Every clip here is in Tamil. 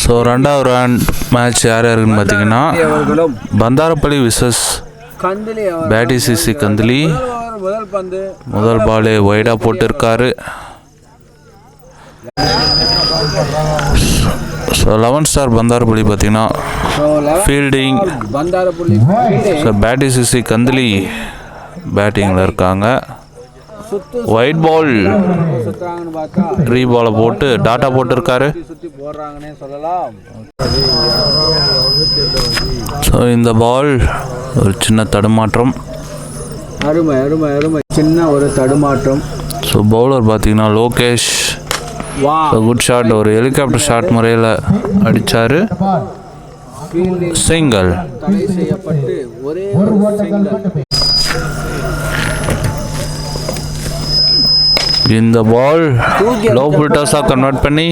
ஸோ ரெண்டாவது ரவுண்ட் மேட்ச் யார் யாருக்குன்னு பார்த்தீங்கன்னா பந்தாரப்பள்ளி விசஸ் பேட்டி சிசி கந்திலி. முதல் பாலே ஒய்டாக போட்டிருக்காரு. ஸோ லெவன் ஸ்டார் பந்தாரப்பள்ளி பார்த்தீங்கன்னா fielding so Petti CC Kandili பேட்டிங்கில் இருக்காங்க. ஒயிட் பால் சுத்துறாங்கன்னு பார்த்தா ரீ பாலை போட்டு டாட்டா போட்டிருக்காரு. ஸோ இந்த பால் ஒரு சின்ன தடுமாற்றம். அருமை அருமை அருமை. சின்ன ஒரு தடுமாற்றம். ஸோ பவுலர் பார்த்தீங்கன்னா லோகேஷ். குட் ஷாட் ஒரு ஹெலிகாப்டர் ஷாட் முறையில் அடித்தார் சிங்கிள் இந்த பால் லோ புல்டாஸாக கன்வெர்ட் பண்ணி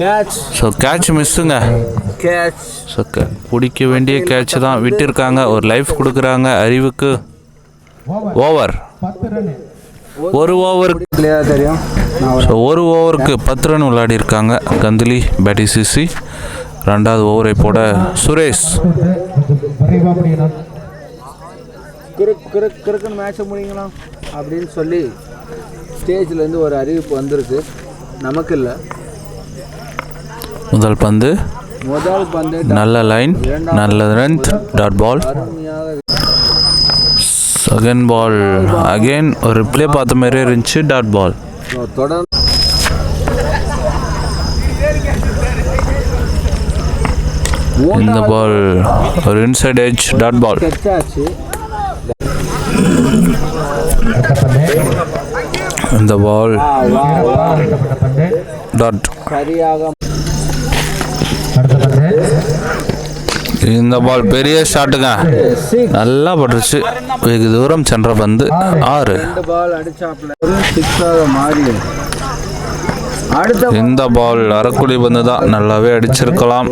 கேட்ச் ஸோ கேட்ச் மிஸ்ஸுங்க கேட்ச் ஸோ பிடிக்க வேண்டிய கேட்ச் தான் விட்டிருக்காங்க. ஒரு லைஃப் கொடுக்குறாங்க அறிவுக்கு. ஓவர் ஒரு ஓவருக்கு தெரியும்? ஸோ ஒரு ஓவருக்கு பத்து ரன் விளையாடி இருக்காங்க. கந்திலி பேட்டி சிசி ரெண்டாவது ஓவரை போட சுரேஷ். கிறுக்கு கிறுக்கு கிறுக்குன்னு மேட்சை முடிங்களா அப்படின்னு சொல்லி ஸ்டேஜ்லேருந்து ஒரு அறிவிப்பு வந்திருக்கு. நமக்கு இல்லை முதல் பந்து. முதல் பந்து நல்ல லைன் நல்ல run dot ball second ball again ஒரு ரிப்ளே பார்த்த மாதிரியே இருந்துச்சு டாட் பால் தொடர்ந்து இந்த பால் ஒரு இன்சைட் எட்ஜ் டாட் பால் இந்த பால் வா, வா, வா. டாட் இந்த பால் பெரிய ஷாட்டுங்க நல்லா பட்டுருச்சு. வெகு தூரம் சென்ற பந்து. ஆறு. இந்த பால் அரைக்குழி பந்து தான் நல்லாவே அடிச்சிருக்கலாம்.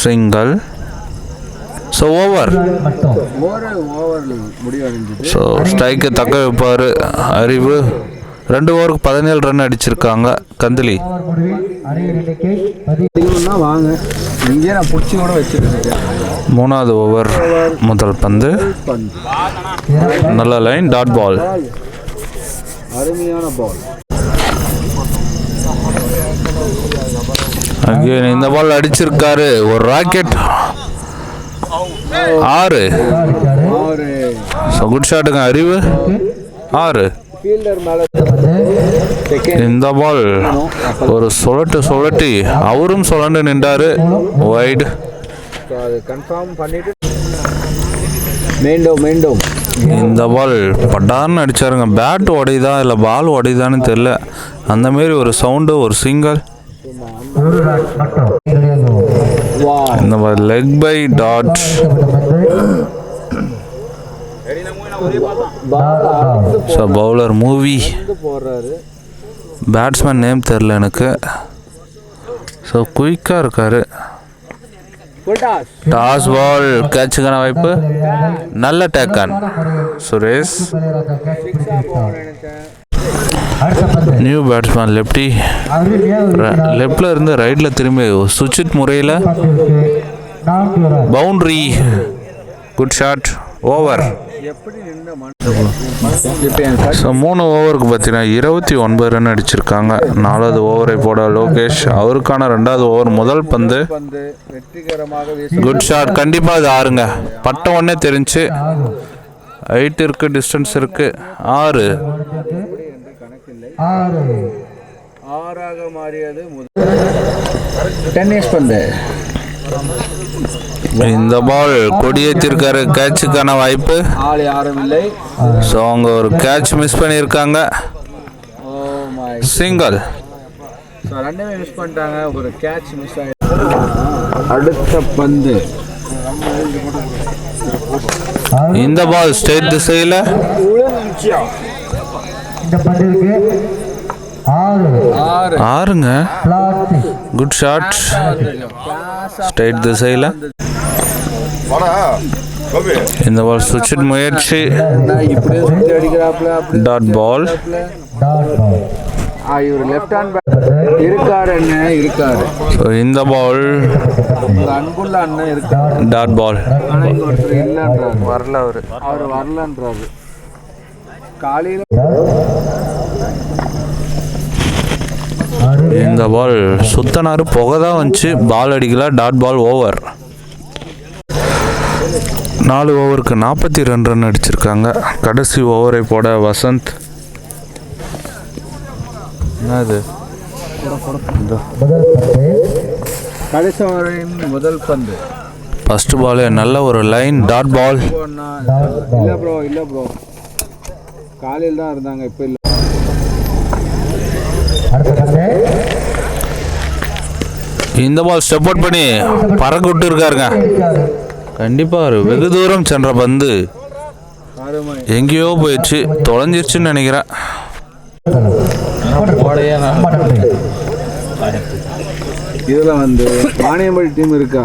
சிங்கிள் ஸோ ஓவர் ஸோ ஸ்ட்ரைக்கு தக்க வைப்பார். அறிவு. ரெண்டு ஓவருக்கு பதினேழு ரன் அடிச்சிருக்காங்க. கந்திலி. மூணாவது ஓவர் முதல் பந்து. நல்ல லைன் டாட் பால் அருமையான பால் இந்த பால் அடிச்சிருக்காரு. ஒரு ராக்கெட் ஆறு. குட் ஷாட்டுங்க அறிவு. ஆறு. இந்த பால் ஒரு சுழட்டு சுழட்டி. அவரும் சுழண்டு நின்றாரு. கன்ஃபார்ம் பண்ணிட்டு. மீண்டும் மீண்டும். இந்த பால் பட்டார்னு அடிச்சாருங்க. பேட் உடையுதா இல்லை பால் உடையுதான்னு தெரில அந்த மாரி ஒரு சவுண்டு ஒரு சிங்கிள் இந்த மாதிரி leg bye dot so bowler movie batsman name தெரில எனக்கு. ஸோ குயிக்காக இருக்காரு. டாஸ் பால் கேட்சுக்கான வாய்ப்பு. நல்ல டேக்கான் சுரேஷ் நியூ பேட்ஸ்மேன் லெப்டி லெஃப்டில் இருந்து ரைட்டில் திரும்பி சுவிட்ச் முறையில் boundary good shot over so மூணு ஓவருக்கு பார்த்தீங்கன்னா இருபத்தி ஒன்பது ரன் அடிச்சிருக்காங்க. நாலாவது ஓவரை போட லோகேஷ். அவருக்கான ரெண்டாவது ஓவர் முதல் பந்து. குட் ஷாட் கண்டிப்பாக இது ஆறுங்க. பட்ட உடனே தெரிஞ்சு. ஹைட் இருக்கு டிஸ்டன்ஸ் இருக்கு. ஆறு. ஆறாக மாறியது முதல். டென்னிஸ் பந்து. இந்த பால் கொடியேற்றிருக்காரு. கேட்சுக்கான வாய்ப்பு. ஆள் யாரும் இல்லை ஸோ அவங்க ஒரு கேட்ச் மிஸ் பண்ணியிருக்காங்க. சிங்கிள் ஸோ ரெண்டுமே மிஸ் பண்ணிட்டாங்க. ஒரு கேட்ச் மிஸ் ஆயிடுச்சு. அடுத்த பந்து. இந்த பால் ஸ்டேட் திசையில். இந்த ஆறு. ஆறுங்க. குட் ஷாட் ஸ்ட்ரைட் திசையில் இந்த பால் சுவிட்ச் முயற்சி. டாட் பால் டாட் பால் ஆ இவர் லெஃப்ட் ஹேண்ட் இருக்காரு அண்ணன் இருக்காரு. ஸோ இந்த பால் உங்க அன்புள்ள அண்ணன் இருக்காரு. டாட் பால் ஒருத்தர் இல்லைன்றாரு வரல அவரு அவர் வரலன்றாரு. காலையில இந்த பால் சுத்தனாரு புகை தான் வந்துச்சு. பால் அடிக்கல. டாட் பால் ஓவர் நாலு ஓவருக்கு நாற்பத்தி ரெண்டு ரன் அடிச்சிருக்காங்க. கடைசி ஓவரை போட வசந்த். என்னது? முதல் பந்து கடைசி ஓவரின் முதல் பந்து. ஃபர்ஸ்ட் பால் நல்ல ஒரு லைன் டாட் பால் இல்ல ப்ரோ இல்ல ப்ரோ காலையில் தான் இருந்தாங்க இப்போ இல்லை. இந்த பால் ஸ்டெப் அவுட் பண்ணி பறக்க விட்டு இருக்காருங்க. இருக்காரு கண்டிப்பாக ஒரு வெகு தூரம் சென்ற பந்து. எங்கேயோ போயிடுச்சு. தொலைஞ்சிருச்சுன்னு நினைக்கிறேன். இதுல வந்து வாணியம்படி டீம் இருக்கா?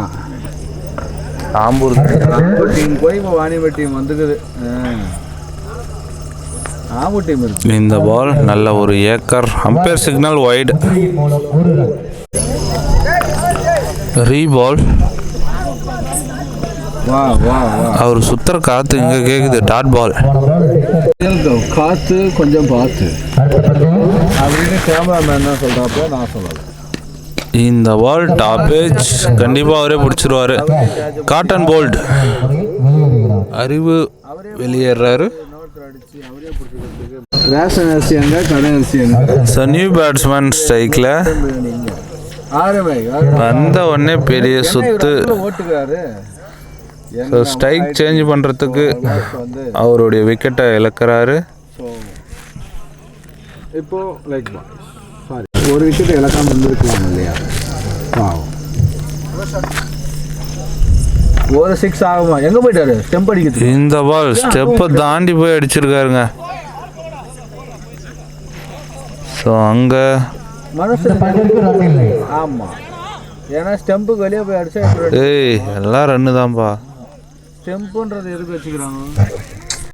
ஆம்பூர். ஆம்பூர் டீம் போய் இப்போ வாணியம்படி டீம் வந்துக்குது ஆ. ஆம்பூர் டீம் இருக்கு இந்த பால் நல்ல ஒரு ஏக்கர் அம்பேர் சிக்னல் வைடு வெற்றியின் மூலம் ஒரு ரன் ரீ பால் வா வா வா அவர் சுத்துற காத்து இங்க கேக்குது டாட் பால். காத்து கொஞ்சம் பார்த்து. அப்படின்னு கேமராமேன் சொல்றாப்ப நான் சொல்லலை. இந்த பால் டாப்பேஜ் கண்டிப்பா அவரே பிடிச்சிருவாரு. காட்டன் போல்ட் அறிவு வெளியேறாரு. ரேஷன் அரிசி எங்க கடை அரிசி எங்க ஸோ நியூ பேட்ஸ்மேன் ஸ்ட்ரைக்கில் வந்த உடனே பெரிய சுத்து. ஸோ ஸ்ட்ரைக் சேஞ்ச் பண்ணுறதுக்கு அவருடைய விக்கெட்டை இழக்கிறாரு. இப்போ லைக் சாரி ஒரு விக்கெட் இழக்காம இருந்திருக்கலாம் இல்லையா? ஒரு சிக்ஸ் ஆகுமா? எங்க போயிட்டாரு ஸ்டெம்ப் அடிக்கிறது இந்த பால் ஸ்டெப்பை தாண்டி போய் அடிச்சிருக்காருங்க. ஸோ அங்கே மனசு ஆமா. ஏன்னா ஸ்டெம்புக்கு வெளியே போய் அடிச்சா ஏய் எல்லாம் ரன்னு தான்ப்பா ஸ்டெம்புன்றது எதுக்கு வச்சுக்கிறாங்க?